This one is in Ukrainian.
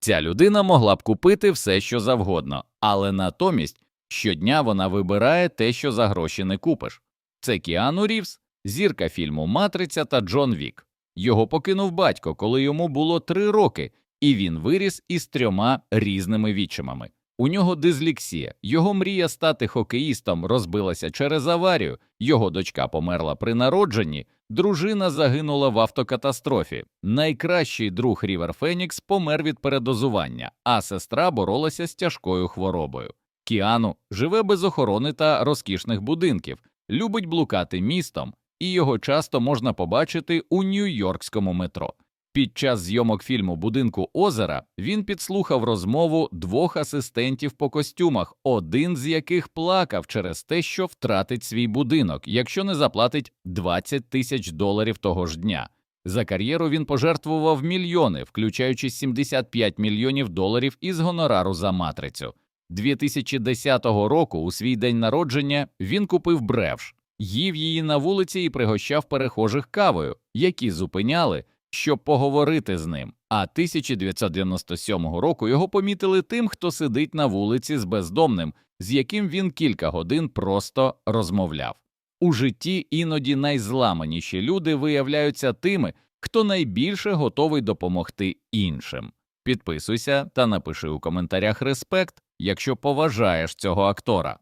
Ця людина могла б купити все, що завгодно, але натомість щодня вона вибирає те, що за гроші не купиш. Це Кіану Рівс, зірка фільму Матриця та Джон Вік. Його покинув батько, коли йому було три роки, і він виріс із трьома різними відчимами. У нього дизлексія, його мрія стати хокеїстом розбилася через аварію, його дочка померла при народженні, дружина загинула в автокатастрофі. Найкращий друг Рівер Фенікс помер від передозування, а сестра боролася з тяжкою хворобою. Кіану живе без охорони та розкішних будинків, любить блукати містом, і його часто можна побачити у нью-йоркському метро. Під час зйомок фільму Будинку озера він підслухав розмову двох асистентів по костюмах, один з яких плакав через те, що втратить свій будинок, якщо не заплатить 20 тисяч доларів того ж дня. За кар'єру він пожертвував мільйони, включаючи 75 мільйонів доларів із гонорару за матрицю. 2010 року, у свій день народження, він купив бревш, їв її на вулиці і пригощав перехожих кавою, які зупиняли, щоб поговорити з ним. А 1997 року його помітили тим, хто сидить на вулиці з бездомним, з яким він кілька годин просто розмовляв. У житті іноді найзламаніші люди виявляються тими, хто найбільше готовий допомогти іншим. Підписуйся та напиши у коментарях респект, якщо поважаєш цього актора.